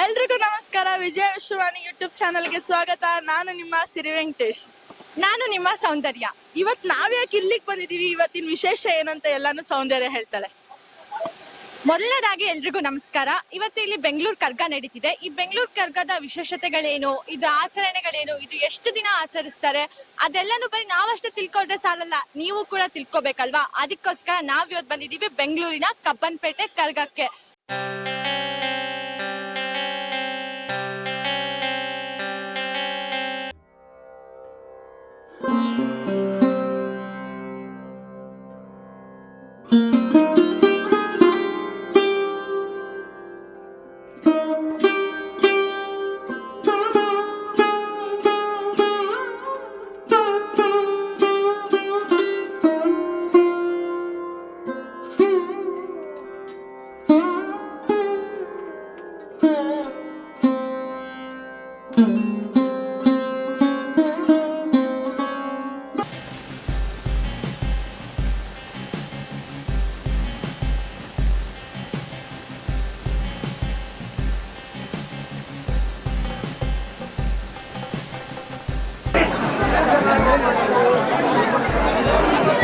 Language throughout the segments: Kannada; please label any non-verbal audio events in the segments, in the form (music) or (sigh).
ಎಲ್ರಿಗೂ ನಮಸ್ಕಾರ. ವಿಜಯ ವಿಶ್ವವಾಣಿ ಯೂಟ್ಯೂಬ್ ಚಾನಲ್ಗೆ ಸ್ವಾಗತ. ನಾನು ನಿಮ್ಮ ಸಿರಿ ವೆಂಕಟೇಶ್. ನಾನು ನಿಮ್ಮ ಸೌಂದರ್ಯ. ಇವತ್ ನಾವ್ಯಾಕೆ ಇಲ್ಲಿಗೆ ಬಂದಿದೀವಿ? ಇವತ್ತಿನ ವಿಶೇಷ ಏನಂತ ಎಲ್ಲಾನು ಸೌಂದರ್ಯ ಹೇಳ್ತಾಳೆ. ಮೊದಲನೇದಾಗಿ ಎಲ್ರಿಗೂ ನಮಸ್ಕಾರ. ಇವತ್ತು ಇಲ್ಲಿ ಬೆಂಗಳೂರು ಕರ್ಗ ನಡೀತಿದೆ. ಈ ಬೆಂಗಳೂರು ಕರ್ಗದ ವಿಶೇಷತೆಗಳೇನು? ಇದು ಆಚರಣೆಗಳೇನು? ಇದು ಎಷ್ಟು ದಿನ ಆಚರಿಸ್ತಾರೆ? ಅದೆಲ್ಲನೂ ಬರೀ ನಾವಷ್ಟೇ ತಿಳ್ಕೊಂಡ್ರೆ ಸಾಲಲ್ಲ ನೀವು ಕೂಡ ತಿಳ್ಕೊಬೇಕಲ್ವಾ? ಅದಕ್ಕೋಸ್ಕರ ನಾವ್ ಇವತ್ತು ಬಂದಿದ್ದೀವಿ ಬೆಂಗಳೂರಿನ ಕಬ್ಬನ್ಪೇಟೆ ಕರ್ಗಕ್ಕೆ.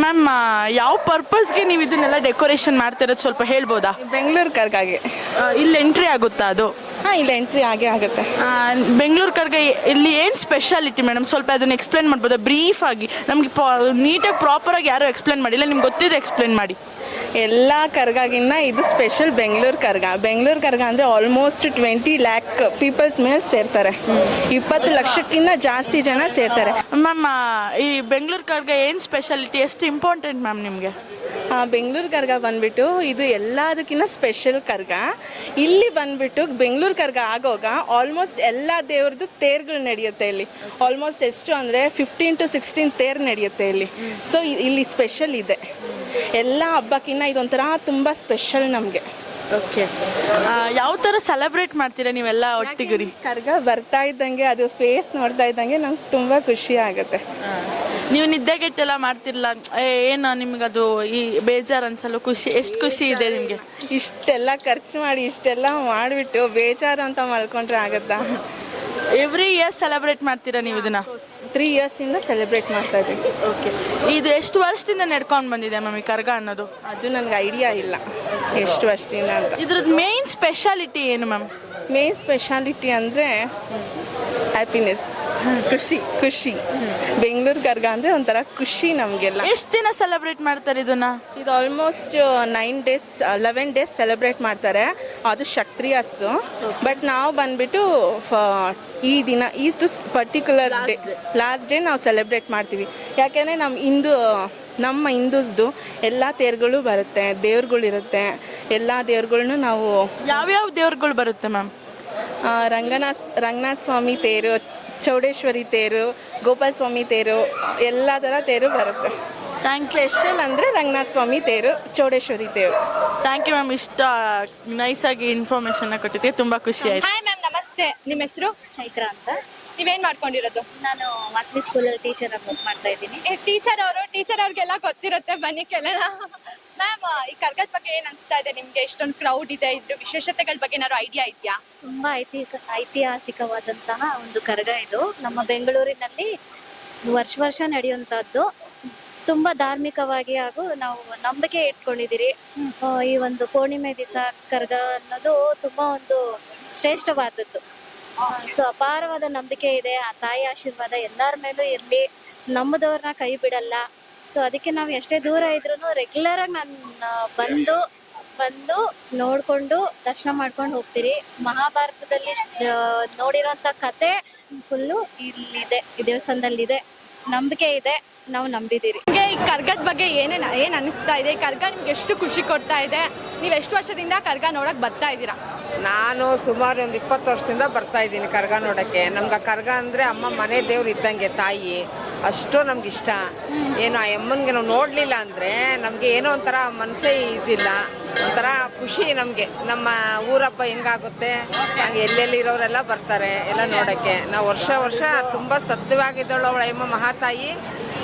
ಮ್ಯಾಮ್ ಯಾವ ಪರ್ಪಸ್ಗೆ ನೀವು ಇದನ್ನೆಲ್ಲ ಡೆಕೋರೇಷನ್ ಮಾಡ್ತಿರೋದು ಸ್ವಲ್ಪ ಹೇಳ್ಬೋದಾ? ಬೆಂಗಳೂರು ಕರ್ಗಾಗೆ. ಇಲ್ಲಿ ಎಂಟ್ರಿ ಆಗುತ್ತಾ ಅದು? ಹಾಂ ಇಲ್ಲಿ ಎಂಟ್ರಿ ಆಗೇ ಆಗುತ್ತೆ. ಬೆಂಗಳೂರು ಕರ್ಗೆ ಇಲ್ಲಿ ಏನು ಸ್ಪೆಷಾಲಿಟಿ ಮೇಡಮ್ ಸ್ವಲ್ಪ ಅದನ್ನು ಎಕ್ಸ್ಪ್ಲೇನ್ ಮಾಡ್ಬೋದಾ? ಬ್ರೀಫ್ ಆಗಿ. ನಮಗೆ ನೀಟಾಗಿ ಪ್ರಾಪರಾಗಿ ಯಾರೂ ಎಕ್ಸ್ಪ್ಲೇನ್ ಮಾಡಿಲ್ಲ ನಿಮ್ಗೆ ಗೊತ್ತಿದ್ರೆ ಎಕ್ಸ್ಪ್ಲೇನ್ ಮಾಡಿ. ಎಲ್ಲ ಕರ್ಗಾಗಿನ್ನ ಇದು ಸ್ಪೆಷಲ್ ಬೆಂಗಳೂರು ಕರ್ಗ. ಬೆಂಗಳೂರು ಕರ್ಗ ಅಂದರೆ ಆಲ್ಮೋಸ್ಟ್ ಟ್ವೆಂಟಿ ಲ್ಯಾಕ್ ಪೀಪಲ್ಸ್ ಮೇಲೆ ಸೇರ್ತಾರೆ. ಇಪ್ಪತ್ತು ಲಕ್ಷಕ್ಕಿಂತ ಜಾಸ್ತಿ ಜನ ಸೇರ್ತಾರೆ. ಮ್ಯಾಮ್ ಈ ಬೆಂಗಳೂರು ಕರ್ಗ ಏನು ಸ್ಪೆಷಾಲಿಟಿ ಎಷ್ಟು ಇಂಪಾರ್ಟೆಂಟ್ ಮ್ಯಾಮ್ ನಿಮಗೆ? ಬೆಂಗಳೂರು ಕರ್ಗ ಬಂದ್ಬಿಟ್ಟು ಇದು ಎಲ್ಲದಕ್ಕಿಂತ ಸ್ಪೆಷಲ್ ಕರ್ಗ. ಇಲ್ಲಿ ಬಂದ್ಬಿಟ್ಟು ಬೆಂಗಳೂರು ಕರ್ಗ ಆಗೋಗ ಆಲ್ಮೋಸ್ಟ್ ಎಲ್ಲ ದೇವ್ರದ್ದು ತೇರ್ಗಳು ನಡೆಯುತ್ತೆ ಇಲ್ಲಿ. ಆಲ್ಮೋಸ್ಟ್ ಎಷ್ಟು ಅಂದರೆ ಫಿಫ್ಟೀನ್ ಟು ಸಿಕ್ಸ್ಟೀನ್ ತೇರ್ ನಡೆಯುತ್ತೆ ಇಲ್ಲಿ. ಸೊ ಇಲ್ಲಿ ಸ್ಪೆಷಲ್ ಇದೆ. ಎಲ್ಲ ಹಬ್ಬಕ್ಕಿಂತ ಇದೊಂಥರ ತುಂಬ ಸ್ಪೆಷಲ್ ನಮಗೆ. ಓಕೆ ಯಾವ ಥರ ಸೆಲೆಬ್ರೇಟ್ ಮಾಡ್ತೀರಾ ನೀವೆಲ್ಲ ಒಟ್ಟಿಗುರಿ? ಕರ್ಗ ಬರ್ತಾ ಇದ್ದಂಗೆ ಅದು ಫೇಸ್ ನೋಡ್ತಾ ಇದ್ದಂಗೆ ನಂಗೆ ತುಂಬ ಖುಷಿ ಆಗುತ್ತೆ. ನೀವು ನಿದ್ದೆಗೆಟ್ಟೆಲ್ಲ ಮಾಡ್ತಿರಲ್ಲ ಏನು ಅದು ಈ ಬೇಜಾರು ಅನ್ಸಲ್ಲ ಖುಷಿ ಎಷ್ಟು ಖುಷಿ ಇದೆ ನಿಮಗೆ? ಇಷ್ಟೆಲ್ಲ ಖರ್ಚು ಮಾಡಿ ಇಷ್ಟೆಲ್ಲ ಮಾಡಿಬಿಟ್ಟು ಬೇಜಾರು ಅಂತ ಮಲ್ಕೊಂಡ್ರೆ ಆಗುತ್ತಾ? ಎವ್ರಿ ಇಯರ್ ಸೆಲೆಬ್ರೇಟ್ ಮಾಡ್ತೀರಾ ನೀವು ಇದನ್ನ? ತ್ರೀ ಇಯರ್ಸಿಂದ ಸೆಲೆಬ್ರೇಟ್ ಮಾಡ್ತಾ ಇದ್ದೀವಿ. ಓಕೆ ಇದು ಎಷ್ಟು ವರ್ಷದಿಂದ ನಡ್ಕೊಂಡು ಬಂದಿದೆ ಮ್ಯಾಮ್ ಈ ಕರ್ಗ ಅನ್ನೋದು? ಅದು ನನಗೆ ಐಡಿಯಾ ಇಲ್ಲ. ಎಷ್ಟು ವರ್ಷದಿಂದ ಅಂತ. ಇದ್ರದ್ದು ಮೇನ್ ಸ್ಪೆಷಾಲಿಟಿ ಏನು ಮ್ಯಾಮ್? ಮೇನ್ ಸ್ಪೆಷಾಲಿಟಿ ಅಂದರೆ ಹ್ಯಾಪಿನೆಸ್ ಖುಷಿ ಖುಷಿ. ಬೆಂಗಳೂರು ಕರ್ಗ ಅಂದರೆ ಒಂಥರ ಖುಷಿ ನಮಗೆಲ್ಲ. ಎಷ್ಟು ದಿನ ಸೆಲೆಬ್ರೇಟ್ ಮಾಡ್ತಾರೆ ಇದನ್ನ? ಇದು almost nine days eleven days celebrate ಮಾಡ್ತಾರೆ. ಅದು ಕ್ಷತ್ರಿಯಸ್ಸು ಬಟ್ ನಾವು ಬಂದ್ಬಿಟ್ಟು ಈ ದಿನ ಇದು ಪರ್ಟಿಕ್ಯುಲರ್ ಡೇ ಲಾಸ್ಟ್ ಡೇ ನಾವು ಸೆಲೆಬ್ರೇಟ್ ಮಾಡ್ತೀವಿ. ಯಾಕೆಂದರೆ ನಮ್ಮ ಹಿಂದೂ ನಮ್ಮ ಹಿಂದೂಸ್ದು ಎಲ್ಲ ತೇರುಗಳು ಬರುತ್ತೆ ದೇವ್ರುಗಳಿರುತ್ತೆ. ಎಲ್ಲ ದೇವ್ರುಗಳ್ನು ನಾವು ಯಾವ್ಯಾವ ದೇವ್ರುಗಳು ಬರುತ್ತೆ ಮ್ಯಾಮ್? ರಂಗನಾಥ್ ರಂಗನಾಥ ಸ್ವಾಮಿ ತೇರು ಚೌಡೇಶ್ವರಿ ತೇರು ಗೋಪಾಲ ಸ್ವಾಮಿ ತೇರು ಎಲ್ಲ ಥರ ತೇರು ಬರುತ್ತೆ. ಥ್ಯಾಂಕ್ ಸ್ಪೆಷಲ್ ಅಂದರೆ ರಂಗನಾಥ ಸ್ವಾಮಿ ತೇರು ಚೌಡೇಶ್ವರಿ ತೇರು. ಥ್ಯಾಂಕ್ ಯು ಮ್ಯಾಮ್ ಇಷ್ಟ ನೈಸಾಗಿ ಇನ್ಫಾರ್ಮೇಷನ್ನ ಕೊಟ್ಟಿದ್ದೆ ತುಂಬ ಖುಷಿ ಆಯ್ತು. ಹಾಯ್ ಮ್ಯಾಮ್ ನಮಸ್ತೆ. ನಿಮ್ಮ ಹೆಸರು? ಚೈತ್ರ ಅಂತ. ನೀವೇನ್ ಮಾಡ್ಕೊಂಡಿರೋದು? ನಾನು ವಾಸವಿ ಸ್ಕೂಲಲ್ಲಿ ಟೀಚರ್ ಆಗಿ ವರ್ಕ್ ಮಾಡ್ತಾ ಇದ್ದೀನಿ. ಟೀಚರ್ ಅವರು ಟೀಚರ್ ಅವ್ರಿಗೆಲ್ಲ ಗೊತ್ತಿರುತ್ತೆ ಬನ್ನಿ ಕೇಳೋಣ. ಮ್ಯಾಮ್ ಈ ಕರ್ಗದ ಬಗ್ಗೆ ಏನ್ ಅನ್ಸ್ತಾ ಇದೆ? ನಿಮ್ಗೆ ಎಷ್ಟೊಂದು ಕ್ರೌಡ್ ಇದೆ ಇದ್ರ ವಿಶೇಷತೆಗಳ ಬಗ್ಗೆ ಏನಾದ್ರು ಐಡಿಯಾ ಇದೆಯಾ? ತುಂಬಾ ಐತಿಹಾಸಿಕ ಐತಿಹಾಸಿಕವಾದಂತಹ ಒಂದು ಕರಗ ಇದು. ನಮ್ಮ ಬೆಂಗಳೂರಿನಲ್ಲಿ ವರ್ಷ ವರ್ಷ ನಡೆಯುವಂತಹದ್ದು. ತುಂಬಾ ಧಾರ್ಮಿಕವಾಗಿ ಹಾಗೂ ನಾವು ನಂಬಿಕೆ ಇಟ್ಕೊಂಡಿದ್ದೀರಿ. ಆ, ಈ ಒಂದು ಪೂರ್ಣಿಮೆ ದಿವಸ ಕರಗ ಅನ್ನೋದು ತುಂಬಾ ಒಂದು ಶ್ರೇಷ್ಠವಾದದ್ದು. ಸೊ ಅಪಾರವಾದ ನಂಬಿಕೆ ಇದೆ. ಆ ತಾಯಿ ಆಶೀರ್ವಾದ ಎಲ್ಲರ ಮೇಲೂ ಇರಲಿ. ನಮ್ಮದವ್ರನ್ನ ಕೈ ಬಿಡಲ್ಲ. ಸೊ ಅದಕ್ಕೆ ನಾವು ಎಷ್ಟೇ ದೂರ ಇದ್ರೂ ರೆಗ್ಯುಲರ್ ಆಗಿ ನಾನು ಬಂದು ಬಂದು ನೋಡ್ಕೊಂಡು ದರ್ಶನ ಮಾಡ್ಕೊಂಡು ಹೋಗ್ತೀರಿ. ಮಹಾಭಾರತದಲ್ಲಿ ನೋಡಿರೋಂಥ ಕತೆ ಫುಲ್ಲು ಇಲ್ಲಿದೆ. ಈ ದೇವಸ್ಥಾನದಲ್ಲಿದೆ. ನಂಬಿಕೆ ಇದೆ. ನಾವು ನಂಬಿದ್ದೀರಿ. ನಿಮಗೆ ಈ ಕರ್ಗದ ಬಗ್ಗೆ ಏನೇನು, ಏನು ಅನಿಸ್ತಾ ಇದೆ? ಕರ್ಗ ನಿಮ್ಗೆ ಎಷ್ಟು ಖುಷಿ ಕೊಡ್ತಾ ಇದೆ? ನೀವು ಎಷ್ಟು ವರ್ಷದಿಂದ ಕರ್ಗ ನೋಡಕ್ ಬರ್ತಾ ಇದ್ದೀರಾ? ನಾನು ಸುಮಾರು ಒಂದು ಇಪ್ಪತ್ತು ವರ್ಷದಿಂದ ಬರ್ತಾ ಇದ್ದೀನಿ ಕರ್ಗ ನೋಡೋಕ್ಕೆ. ನಮ್ಗೆ ಕರ್ಗ ಅಂದರೆ ಅಮ್ಮ ಮನೆ ದೇವ್ರು ಇದ್ದಂಗೆ, ತಾಯಿ. ಅಷ್ಟು ನಮ್ಗೆ ಇಷ್ಟ. ಏನು, ಆ ಅಮ್ಮನಿಗೆ ನಾವು ನೋಡಲಿಲ್ಲ ಅಂದರೆ ನಮಗೆ ಏನೋ ಒಂಥರ ಮನಸ್ಸೇ ಇದಿಲ್ಲ. ಒಂಥರ ಖುಷಿ ನಮಗೆ. ನಮ್ಮ ಊರಪ್ಪ ಹೆಂಗಾಗುತ್ತೆ? ಹಂಗೆ ಎಲ್ಲೆಲ್ಲಿ ಇರೋರೆಲ್ಲ ಬರ್ತಾರೆ, ಎಲ್ಲ ನೋಡೋಕ್ಕೆ. ನಾವು ವರ್ಷ ವರ್ಷ ತುಂಬ ಸತ್ಯವಾಗಿದ್ದಳು ಅವಳ ಅಮ್ಮ ಮಹಾತಾಯಿ.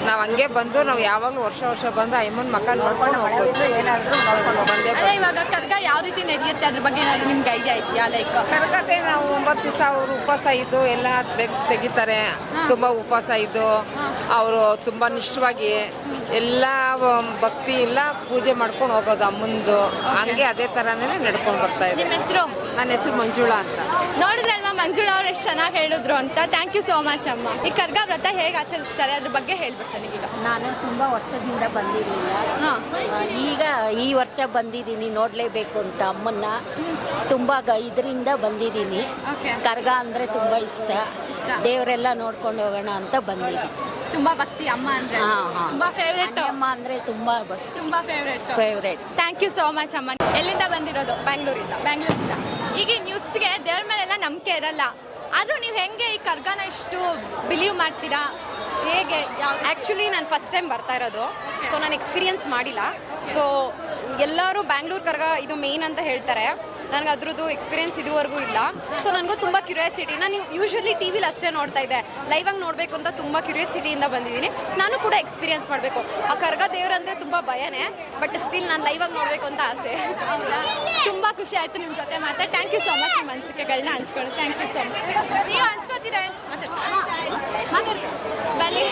ನಾವು ಹಂಗೆ ಬಂದು ನಾವು ಯಾವಾಗಲೂ ವರ್ಷ ವರ್ಷ ಬಂದು ಐಮೂನ್ ಅಮ್ಮನ ಮಕ್ಕ ನೋಡ್ಕೊಂಡು ಹೋಗ್ಬೋದು ಏನಾದರೂ ನೋಡ್ಕೊಂಡು ಬಂದೇ ಅದೇ ಇವಾಗ ಕರ್ಗ ಯಾವ ರೀತಿ ನಡೆಯುತ್ತೆ? ಅದ್ರ ಬಗ್ಗೆ ಏನಾದ್ರು ನಿಮ್ಗೆ ಐಡಿಯಾ ಇದೆಯಾ? ಲೈಕ್ ಕರ್ಗತೆ ನಾವು ಒಂಬತ್ತು ದಿವಸ ಅವರು ಉಪವಾಸ ಇದ್ದು ಎಲ್ಲ ತೆಗ್- ತೆಗಿತಾರೆ. ತುಂಬ ಉಪವಾಸ ಇದ್ದು ಅವರು ತುಂಬ ನಿಷ್ಠವಾಗಿ ಎಲ್ಲ ಭಕ್ತಿ ಎಲ್ಲ ಪೂಜೆ ಮಾಡ್ಕೊಂಡು ಹೋಗೋದು ಅಮ್ಮಂದು. ಹಂಗೆ ಅದೇ ಥರನೇ ನಡ್ಕೊಂಡು ಬರ್ತಾ ಇದೆ. ನಿಮ್ಮ ಹೆಸರು? ನನ್ನ ಹೆಸರು ಮಂಜುಳಾ ಅಂತ. ನೋಡಿದ್ರಲ್ವಾ ಮಂಜುಳಾ ಅವ್ರು ಎಷ್ಟು ಚೆನ್ನಾಗಿ ಹೇಳಿದ್ರು ಅಂತ? ಥ್ಯಾಂಕ್ ಯು ಸೋ ಮಚ್ ಅಮ್ಮ. ಈ ಕರ್ಗ ವ್ರತ ಹೇಗೆ ಆಚರಿಸ್ತಾರೆ? ಅದ್ರ ಬಗ್ಗೆ ಈಗ ನಾನು ತುಂಬ ವರ್ಷದಿಂದ ಬಂದಿರಲಿಲ್ಲ. ಈಗ ಈ ವರ್ಷ ಬಂದಿದ್ದೀನಿ ನೋಡಲೇಬೇಕು ಅಂತ ಅಮ್ಮನ್ನ. ತುಂಬ ಗ ಇದರಿಂದ ಬಂದಿದ್ದೀನಿ. ಕರ್ಗ ಅಂದರೆ ತುಂಬ ಇಷ್ಟ. ದೇವರೆಲ್ಲ ನೋಡ್ಕೊಂಡು ಹೋಗೋಣ ಅಂತ ಬಂದಿದ್ದೀನಿ. ತುಂಬಾ ಭಕ್ತಿ ಅಮ್ಮ ಅಂದ್ರೆ. ತುಂಬಾ ಫೇವ್ರೇಟ್ ಅಮ್ಮ ಅಂದರೆ ತುಂಬ ತುಂಬಾ favourite favourite thank you so much ಅಮ್ಮ. ಎಲ್ಲಿಂದ ಬಂದಿರೋದು? ಬ್ಯಾಂಗ್ಳೂರಿಂದ ಬ್ಯಾಂಗ್ಳೂರಿಂದ ಈಗ ನ್ಯೂಸ್ಗೆ ದೇವ್ರ ಮೇಲೆಲ್ಲ ನಂಬಿಕೆ ಇರಲ್ಲ. ಆದ್ರೂ ನೀವು ಹೆಂಗೆ ಈ ಕರ್ಗನ ಇಷ್ಟು ಬಿಲೀವ್ ಮಾಡ್ತೀರಾ? ಹೇಗೆ ಆ್ಯಕ್ಚುಲಿ ನಾನು ಫಸ್ಟ್ ಟೈಮ್ ಬರ್ತಾ ಇರೋದು. ಸೊ ನಾನು ಎಕ್ಸ್ಪೀರಿಯನ್ಸ್ ಮಾಡಿಲ್ಲ. ಸೊ ಎಲ್ಲರೂ ಬ್ಯಾಂಗ್ಳೂರ್ ಕರ್ಗ ಇದು ಮೇನ್ ಅಂತ ಹೇಳ್ತಾರೆ. ನನಗೆ ಅದ್ರದ್ದು ಎಕ್ಸ್ಪೀರಿಯೆನ್ಸ್ ಇದುವರೆಗೂ ಇಲ್ಲ. ಸೊ ನನಗೂ ತುಂಬ ಕ್ಯೂರಿಯಾಸಿಟಿ ನಾನು ಯೂಶ್ವಲಿ ಟಿ ವಿಲಿ ಅಷ್ಟೇ ನೋಡ್ತಾ ಇದ್ದೆ. ಲೈವಾಗಿ ನೋಡಬೇಕು ಅಂತ ತುಂಬ ಕ್ಯೂರಿಯಾಸಿಟಿಯಿಂದ ಬಂದಿದ್ದೀನಿ. ನಾನು ಕೂಡ ಎಕ್ಸ್ಪೀರಿಯೆನ್ಸ್ ಮಾಡಬೇಕು. ಆ ಕರ್ಗ ಅಂದರೆ ತುಂಬ ಭಯನೇ ಬಟ್ ಸ್ಟಿಲ್ ನಾನು ಲೈವಾಗಿ ನೋಡಬೇಕು ಅಂತ ಆಸೆ. ಹೌದಾ? ತುಂಬ ಖುಷಿ ಆಯಿತು ನಿಮ್ಮ ಜೊತೆ ಮಾತ್ರ. ಥ್ಯಾಂಕ್ ಯು ಸೊ ಮಚ್ ನಿಮ್ಮ ಅನಿಸಿಕೆಗಳನ್ನ ಹಂಚ್ಕೊಳ್ಳಿ. ಥ್ಯಾಂಕ್ ಯು ಸೊ ಮಚ್ ನೀವು ಹಂಚ್ಕೋತೀರಾ? ಬನ್ನಿ.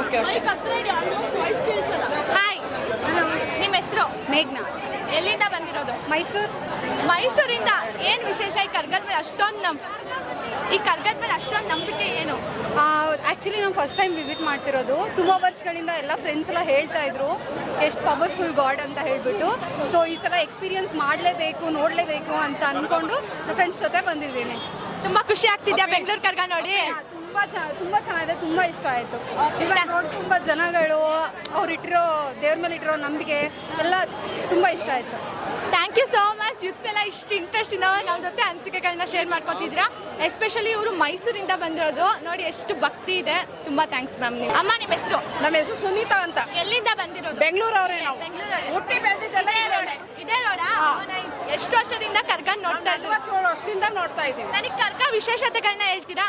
ಓಕೆ ಹಾಯ್ ನಿಮ್ಮ ಹೆಸರು? ಮೇಘ್ನಾ. ಎಲ್ಲಿಂದ ಬಂದಿರೋದು? ಮೈಸೂರು? ಮೈಸೂರಿಂದ ಏನು ವಿಶೇಷ ಈ ಕರ್ಗದ ಮೇಲೆ? ಅಷ್ಟೊಂದು ನಮ್ ಈ ಕರ್ಗದ ಮೇಲೆ ಅಷ್ಟೊಂದು ನಂಬಿಕೆ ಏನು? ಆ್ಯಕ್ಚುಲಿ ನಾವು ಫಸ್ಟ್ ಟೈಮ್ ವಿಸಿಟ್ ಮಾಡ್ತಿರೋದು. ತುಂಬ ವರ್ಷಗಳಿಂದ ಎಲ್ಲ ಫ್ರೆಂಡ್ಸ್ ಎಲ್ಲ ಹೇಳ್ತಾ ಇದ್ರು. ಎಷ್ಟು ಪವರ್ಫುಲ್ ಗಾಡ್ ಅಂತ ಹೇಳ್ಬಿಟ್ಟು. ಸೊ ಈ ಸಲ ಎಕ್ಸ್ಪೀರಿಯನ್ಸ್ ಮಾಡಲೇಬೇಕು ನೋಡಲೇಬೇಕು ಅಂತ ಅಂದ್ಕೊಂಡು ನನ್ನ ಫ್ರೆಂಡ್ಸ್ ಜೊತೆ ಬಂದಿದ್ದೀನಿ. ತುಂಬ ಖುಷಿ ಆಗ್ತಿದ್ಯಾ ಬೆಂಗಳೂರು ಕರ್ಗ ನೋಡಿ? ತುಂಬ ಚೆನ್ನಾಗಿ ತುಂಬ ಚೆನ್ನಾಗಿದೆ ತುಂಬ ಇಷ್ಟ ಆಯಿತು. ಇವಾಗ ನೋಡಿ ತುಂಬ ಜನಗಳು ಅವ್ರು ಇಟ್ಟಿರೋ ದೇವ್ರ ಮೇಲೆ ಇಟ್ಟಿರೋ ನಂಬಿಕೆ ಎಲ್ಲ ತುಂಬ ಇಷ್ಟ ಆಯಿತು. Thank you so much youths ಎಲ್ಲ ಇಷ್ಟು ಇಂಟ್ರೆಸ್ಟ್ ಇಂದ ನಮ್ಮ ಜೊತೆ ಅನಿಸಿಕೆಗಳನ್ನ ಶೇರ್ ಮಾಡ್ಕೊತಿದ್ದೀರಾ. ಎಸ್ಪೆಷಲಿ ಇವರು ಮೈಸೂರಿಂದ ಬಂದಿರೋದು. ನೋಡಿ ಎಷ್ಟು ಭಕ್ತಿ ಇದೆ. ತುಂಬಾ ಥ್ಯಾಂಕ್ಸ್ ಮ್ಯಾಮ್ ನೀವು. ಅಮ್ಮ ನಿಮ್ಮ ಹೆಸರು? ನಮ್ಮ ಹೆಸರು ಸುನೀತಾ ಅಂತ. ಎಲ್ಲಿಂದ ಬಂದಿರೋದು? ಬೆಂಗಳೂರು ನಾವು. ಬೆಂಗಳೂರವ್ರೆ. ಹುಟ್ಟಿ ಬೆಳೆದಿದ್ದೆಲ್ಲ ಇದೇ. ರೋಡೆ. ಎಷ್ಟು ವರ್ಷದಿಂದ ಕರ್ಗ ನೋಡ್ತಾ ಇದ್ದೀರಾ? ನಲವತ್ತೇಳು ವರ್ಷದಿಂದ ನೋಡ್ತಾ ಇದ್ದೀವಿ. ನನಗೆ ಕರ್ಗ ವಿಶೇಷತೆಗಳನ್ನ ಹೇಳ್ತೀರಾ?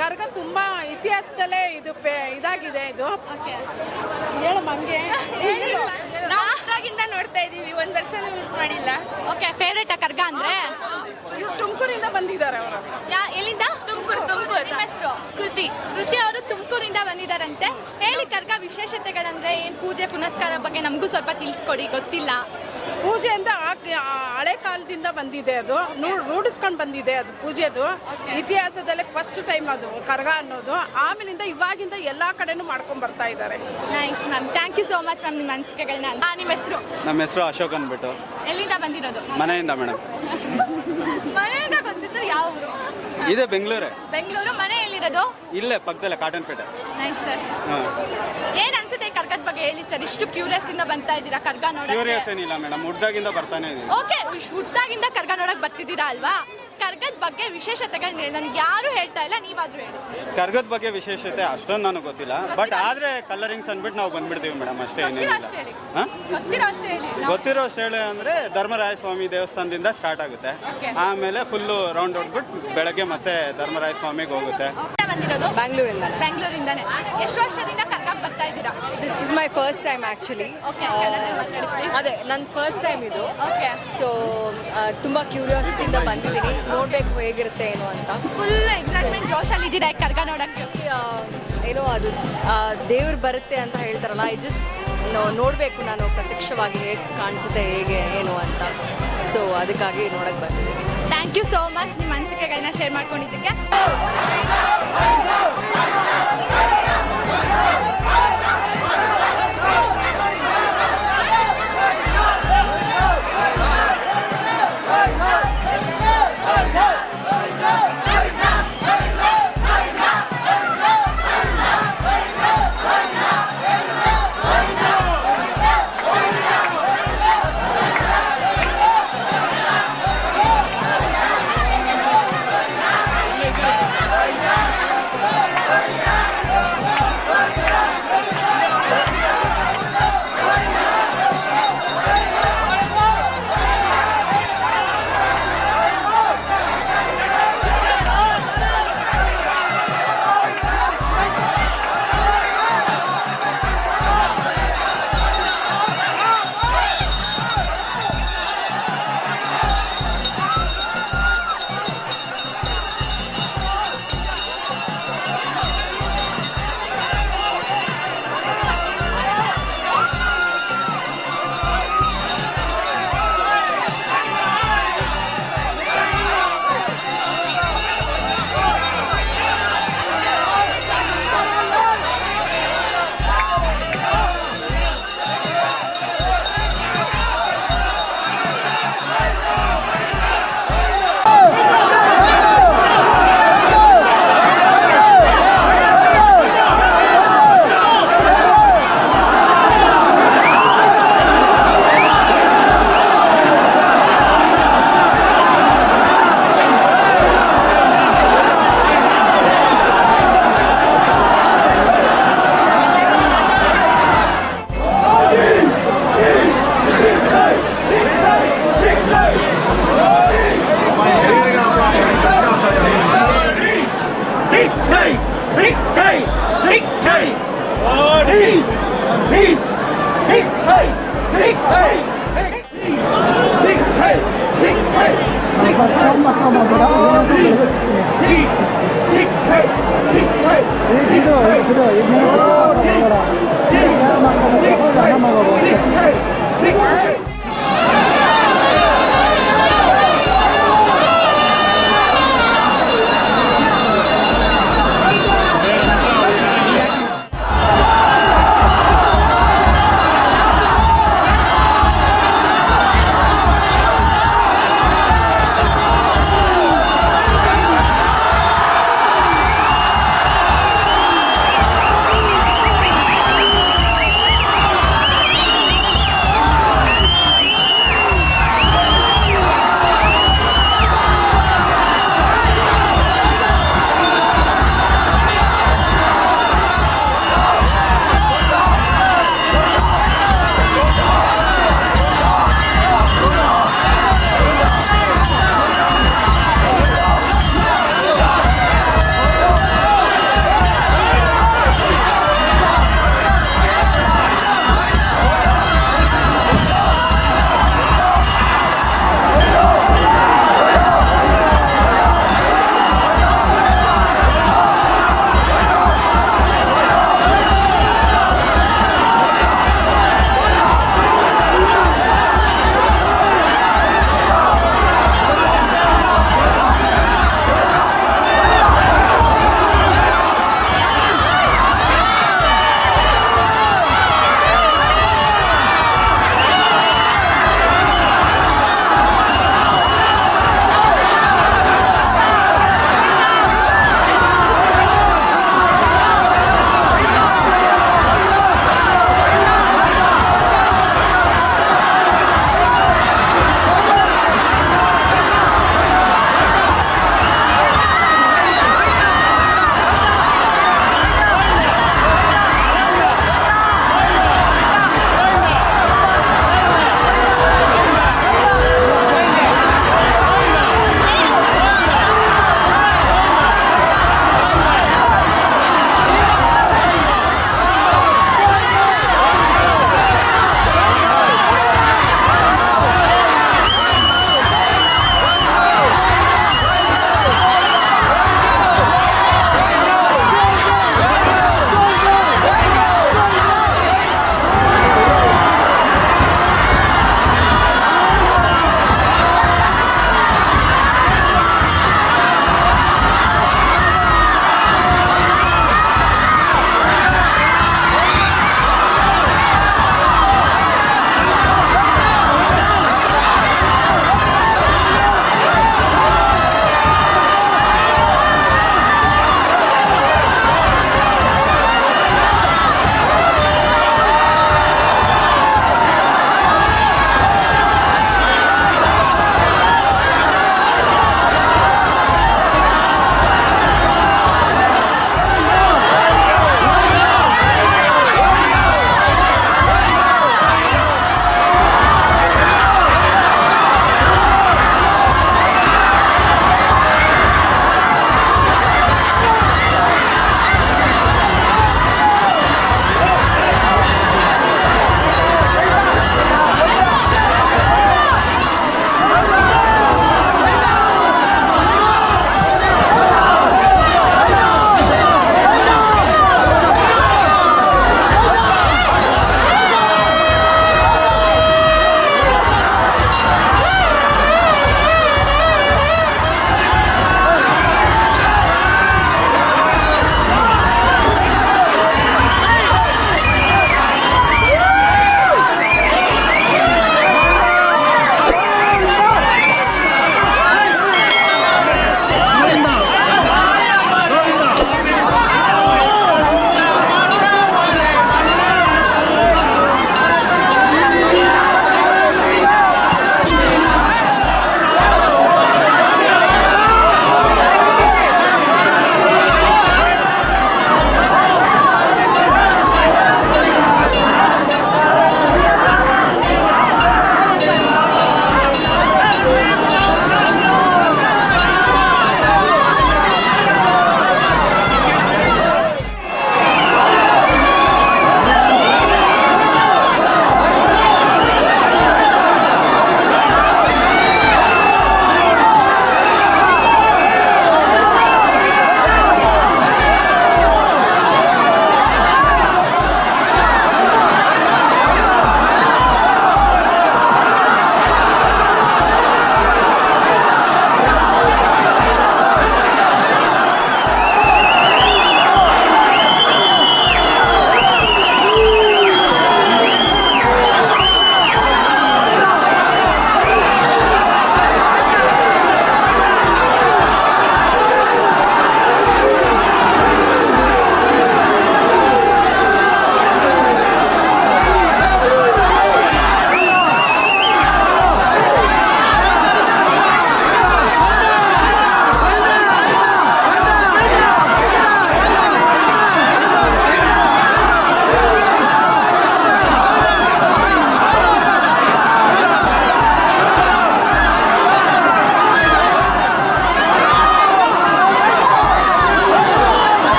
ಕರ್ಗ ತುಂಬಾ ಇತಿಹಾಸದಲ್ಲೇ ಇದು ಪೆ- ಇದಾಗಿದೆ ಇದು. ಹೇಳು ಮಂಗೆ. (laughs) ನಾವು ನೋಡ್ತಾ ಇದೀವಿ ಒಂದ್ ವರ್ಷನೂ ಮಿಸ್ ಮಾಡಿಲ್ಲ. ಓಕೆ ಫೇವ್ರೇಟ್ ಕರ್ಗ ಅಂದ್ರೆ? ಇವ್ರು ತುಮಕೂರಿಂದ ಬಂದಿದ್ದಾರೆ ಅವರು. ಯಾ ಎಲ್ಲಿಂದ? ತುಮಕೂರು ತುಮಕೂರು. ನಿಮ್ಮ ಹೆಸರು? ಕೃತಿ. ಕೃತಿ ಅವರು ತುಮಕೂರಿಂದ ಬಂದಿದ್ದಾರಂತೆ. ಹೇಳಿ ಕರ್ಗ ವಿಶೇಷತೆಗಳಂದ್ರೆ ಏನ್ ಪೂಜೆ ಪುನಸ್ಕಾರ ಬಗ್ಗೆ ನಮಗೂ ಸ್ವಲ್ಪ ತಿಳಿಸ್ಕೊಡಿ ಗೊತ್ತಿಲ್ಲ. ಪೂಜೆ ಅಂತ ಆ- ಆ ಹಳೆ ಕಾಲದಿಂದ ಬಂದಿದೆ ಅದು. ನೂ- ರೂಢಿಸ್ಕೊಂಡು ಬಂದಿದೆ ಅದು ಪೂಜೆದು. ಇತಿಹಾಸದಲ್ಲೇ ಫಸ್ಟ್ ಟೈಮ್ ಅದು ಕರ್ಗ ಅನ್ನೋದು. ಆಮೇಲಿಂದ ಇವಾಗಿಂದ ಎಲ್ಲಾ ಕಡೆನೂ ಮಾಡ್ಕೊಂಡ್ ಬರ್ತಾ ಇದ್ದಾರೆ. Nice ma'am thank you so much ma'am ನಿಮ್ಮ ಅನಿಸಿಕೆಗಳನ್ನ. ನಿಮ್ಮ ಹೆಸರು? ನಮ್ಮ ಹೆಸರು ಅಶೋಕ್ ಅಂದ್ಬಿಟ್ಟು. ಎಲ್ಲಿಂದ ಬಂದಿರೋದು? ಮನೆಯಿಂದ ಮೇಡಮ್. ಮನೆಯಿಂದ ಗೊತ್ತು ಸರ್ ಯಾವ ಊರು? ಇದೆ ಬೆಂಗಳೂರು. ಬೆಂಗಳೂರು ಮನೆ ಎಲ್ಲಿರೋದು ಇಲ್ಲೇ ಪಕ್ಕದಲ್ಲೇ ಕಾಟನ್ಪೇಟೆ. ನೈಸ್ ಸರ್ ಹಾಂ. ಏನ್ ಅನ್ಸುತ್ತೆ ಈ ಕರ್ಗದ ಬಗ್ಗೆ ಹೇಳಿ ಸರ್ ಇಷ್ಟು ಕ್ಯೂರಿಯಸ್ ಇಂದ ಬಂತಾ ಇದ್ದೀರಾ ಕರ್ಗ ನೋಡಕ್ಕೆ? ಕ್ಯೂರಿಯಸ್ ಏನಿಲ್ಲ ಮೇಡಮ್ ಹುಡ್ದಾಗಿಂದ ಬರ್ತಾನೆ ಇದೀನಿ. ಓಕೆ ಹುಟ್ಟಾಗಿಂದ ಕರ್ಗ ನೋಡಕ್ಕೆ ಬರ್ತಿದ್ದೀರಾ ಅಲ್ವಾ? ಕರ್ಗದ ಬಗ್ಗೆ ವಿಶೇಷತೆಗಳನ್ನ ಹೇಳಿ ನನ್ಗೆ ಯಾರು ಹೇಳ್ತಾ ಇಲ್ಲ ನೀವಾದ್ರೂ ಹೇಳಿ. ಕರ್ಗದ ಬಗ್ಗೆ ವಿಶೇಷತೆ ಅಷ್ಟೊಂದು ನನಗೆ ಗೊತ್ತಿಲ್ಲ ಬಟ್ ಆದರೆ ಕಲರಿಂಗ್ಸ್ ಅಂದ್ಬಿಟ್ಟು ನಾವು ಬಂದ್ಬಿಡ್ತೀವಿ ಮೇಡಮ್ ಅಷ್ಟೇ ಗೊತ್ತಿರೋ ಏನೇನಿಲ್ಲ ಅಷ್ಟು ಹೇಳಿ. ಹಾಂ? ಗೊತ್ತಿರೋ ಅಷ್ಟೇ ಹೇಳಿ. ನಾವು- ಗೊತ್ತಿರೋ ಹೇಳಿ ಅಂದರೆ ಧರ್ಮರಾಯ ಸ್ವಾಮಿ ದೇವಸ್ಥಾನದಿಂದ ಸ್ಟಾರ್ಟ್ ಆಗುತ್ತೆ. Okay. ಆಮೇಲೆ ಫುಲ್ಲು ರೌಂಡ್ ಹೊಡ್ಬಿಟ್ಟು ಬೆಳಗ್ಗೆ ಮತ್ತೆ ಧರ್ಮರಾಯ ಸ್ವಾಮಿಗೆ ಹೋಗುತ್ತೆ ಬಂದಿರೋದು? ಬ್ಯಾಂಗ್ಳೂರಿಂದ ಬ್ಯಾಂಗ್ಳೂರಿಂದಾನೆ. ಎಷ್ಟು ವರ್ಷದಿಂದ ಕರ್ಗಕ್ಕೆ ಬರ್ತಾ ಇದ್ದೀರಾ? This is my first time actually ಅದೇ ನನ್ನ ಫಸ್ಟ್ ಟೈಮ್ ಇದು. ಓಕೆ ಸೊ ತುಂಬ ಕ್ಯೂರಿಯಾಸಿಟಿಯಿಂದ ಬಂದಿದ್ದೀನಿ. ನೋಡಬೇಕು ಹೇಗಿರುತ್ತೆ ಏನು ಅಂತ. ಫುಲ್ ಎಕ್ಸೈಟ್ಮೆಂಟ್ ಜೋಶಲ್ಲಿ ಇದ್ದೀರಾ ಕರ್ಕ ಕರ್ಗ ನೋಡಕ್ಕೆ? ಏನೋ ಅದು ದೇವ್ರು ಬರುತ್ತೆ ಅಂತ ಹೇಳ್ತಾರಲ್ಲ ಐ ಜಸ್ಟ್ ನೋಡಬೇಕು ನಾನು ಪ್ರತ್ಯಕ್ಷವಾಗಿ ಹೇಗೆ ಕಾಣಿಸುತ್ತೆ ಹೇಗೆ ಏನು ಅಂತ. ಸೊ ಅದಕ್ಕಾಗಿ ನೋಡಕ್ಕೆ ಬಂದಿದ್ದೀನಿ. ಥ್ಯಾಂಕ್ ಯು ಸೋ ಮಚ್ ನಿಮ್ಮ ಅನಿಸಿಕೆಗಳನ್ನ ಶೇರ್ ಮಾಡ್ಕೊಂಡಿದ್ದಕ್ಕೆ. Hey!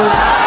감사합니다.